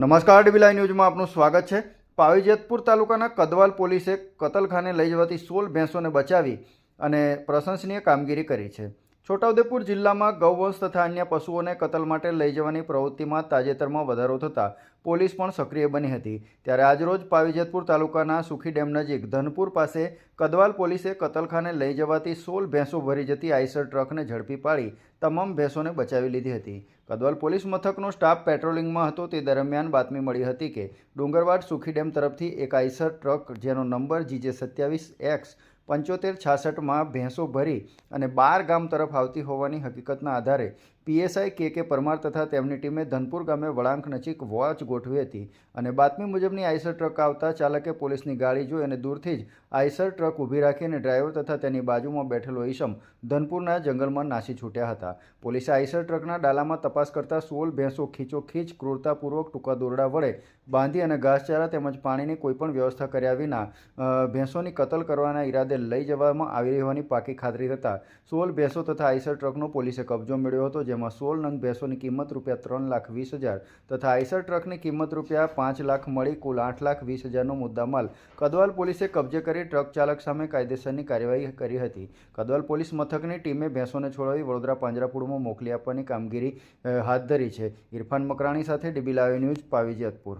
નમસ્કાર ડીબીલાઈ ન્યૂઝમાં આપનું સ્વાગત છે. પાવીજેતપુર તાલુકાના કદવાલ પોલીસે કતલખાને લઈ જવાતી સોળ ભેંસોને બચાવી અને પ્રશંસનીય કામગીરી કરી છે. છોટાઉદેપુર જિલ્લામાં ગૌવંશ તથા અન્ય પશુઓને કતલ માટે લઈ જવાની પ્રવૃત્તિમાં તાજેતરમાં વધારો થતાં પોલીસ પણ સક્રિય બની હતી. ત્યારે આજરોજ પાવીજેતપુર તાલુકાના સુખી ડેમ નજીક ધનપુર પાસે કદવાલ પોલીસે કતલખાને લઈ જવાતી સોળ ભેંસો ભરી જતી આઈસર ટ્રકને ઝડપી પાડી તમામ ભેંસોને બચાવી લીધી હતી. કદવાલ પોલીસ મથકનો સ્ટાફ પેટ્રોલિંગમાં હતો તે દરમિયાન બાતમી મળી હતી કે ડુંગરવાડ સુખી ડેમ તરફથી એક આઈસર ટ્રક જેનો નંબર જીજે સત્યાવીસ એક્સ પંચોતેર છાસઠમાં ભેંસો ભરી અને બાર ગામ તરફ આવતી હોવાની હકીકતના આધારે પીએસઆઈ કે કે પરમાર તથા તેમની ટીમે ધનપુર ગામે વળાંક નજીક વોચ ગોઠવી હતી અને બાતમી મુજબની આઈસર ટ્રક આવતા ચાલકે પોલીસની ગાડી જોઈ અને દૂરથી જ આઈસર ટ્રક ઊભી રાખીને ડ્રાઈવર તથા તેની બાજુમાં બેઠેલો ઈસમ ધનપુરના જંગલમાં નાસી છૂટ્યા હતા. પોલીસે આઈસર ટ્રકના ડાલામાં તપાસ કરતા સોળ ભેંસો ખીચોખીચ, ક્રૂરતાપૂર્વક ટૂંકા દોરડા વડે બાંધી અને ઘાસચારા તેમજ પાણીની કોઈપણ વ્યવસ્થા કર્યા વિના ભેંસોની કતલ કરવાના ઈરાદે લઈ જવામાં આવી હોવાની પાકી ખાતરી થતાં સોળ ભેંસો તથા આઈસર ટ્રકનો પોલીસે કબજો મેળવ્યો હતો, જેમાં સોળ નંગ ભેંસોની કિંમત રૂપિયા ત્રણ લાખ વીસ હજાર તથા આઈસર ટ્રકની કિંમત રૂપિયા પાંચ લાખ મળી કુલ આઠ લાખ વીસ હજારનો મુદ્દામાલ. કદવાલ પોલીસે કબજે કરી ટ્રક ચાલક સામે કાયદેસરની કાર્યવાહી કરી હતી. કદવાલ પોલીસ મથકની ટીમે ભેંસોને છોડાવી વડોદરા પાંજરાપુરમાં મોકલી આપવાની કામગીરી હાથ ધરી છે. ઇરફાન મકરાણી સાથે DB live news Pavi Jetpur